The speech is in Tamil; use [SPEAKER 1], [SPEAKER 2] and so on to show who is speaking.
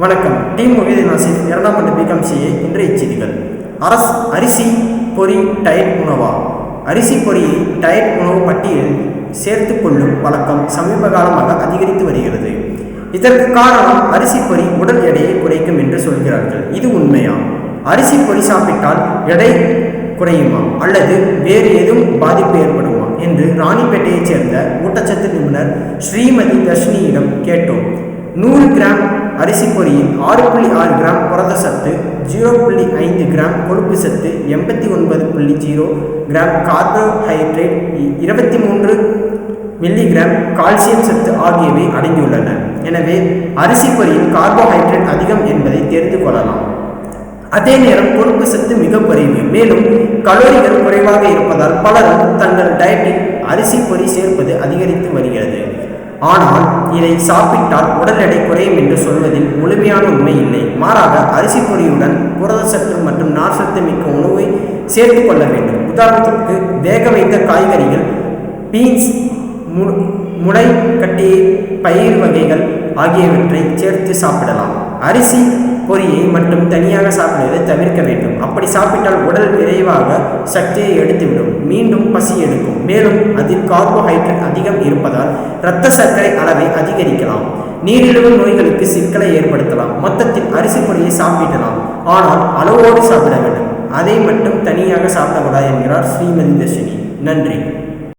[SPEAKER 1] வணக்கம். டி முகிதீன் நாசிர் இரண்டாம் ஆண்டு பிகாம் சிஏ இன்றைய செய்திகள். அரசு அரிசி பொரி டயட் உணவா? அரிசி பொரியை டயட் உணவு பட்டியலில் சேர்த்து கொள்ளும் வழக்கம் சமீப காலமாக அதிகரித்து வருகிறது. இதற்கு காரணம் அரிசி பொரி உடல் எடையை குறைக்கும் என்று சொல்கிறார்கள். இது உண்மையா? அரிசி பொரி சாப்பிட்டால் எடை குறையுமா? அல்லது வேறு எதுவும் பாதிப்பு ஏற்படுமா? என்று ராணிப்பேட்டையைச் சேர்ந்த ஊட்டச்சத்து நிபுணர் ஸ்ரீமதி தர்ஷினியிடம் கேட்டோம். நூறு கிராம் அரிசி பொரியில் ஆறு புள்ளி ஆறு கிராம் புரத சத்து ஜீரோ புள்ளி ஐந்து கிராம் கொழுப்பு சத்து எண்பத்தி ஒன்பது புள்ளி ஜீரோ கிராம் கார்போஹைட்ரேட் இருபத்தி மூன்று மில்லிகிராம் கால்சியம் சத்து ஆகியவை அடங்கியுள்ளன. எனவே அரிசி பொரியில் கார்போஹைட்ரேட் அதிகம் என்பதை தெரிந்து கொள்ளலாம். அதே நேரம் கொழுப்பு சத்து மிக குறைவு. மேலும் கலோரிகள் குறைவாக இருப்பதால் பலரும் தங்கள் டயட்டில் அரிசி பொரி சேர்ப்பது அதிகரித்து வருகிறது. ஆனால் இதை சாப்பிட்டால் உடல் எடை குறையும் என்று சொல்வதில் முழுமையான உண்மை இல்லை. மாறாக அரிசி பொடியுடன் புரத சத்து மற்றும் நார்சத்து மிக்க உணவை சேர்த்து கொள்ள வேண்டும். உதாரணத்திற்கு வேக வைத்த காய்கறிகள் பீன்ஸ் மு முளை கட்டி பயிர் வகைகள் ஆகியவற்றை சேர்த்து சாப்பிடலாம். அரிசி பொரியை மட்டும் தனியாக சாப்பிடுவதை தவிர்க்க வேண்டும். அப்படி சாப்பிட்டால் உடல் விரைவாக சக்தியை எடுத்துவிடும். மீண்டும் பசி எடுக்கும். மேலும் அதில் கார்போஹைட்ரேட் அதிகம் இருப்பதால் இரத்த சர்க்கரை அளவை அதிகரிக்கலாம். நீரிழிவு நோய்களுக்கு சிக்கலை ஏற்படுத்தலாம். மொத்தத்தில் அரிசி பொடியை சாப்பிடலாம். ஆனால் அளவோடு சாப்பிட வேண்டும். அதை மட்டும் தனியாக சாப்பிடக்கூடாது என்கிறார் ஸ்ரீமதி தர்ஷினி. நன்றி.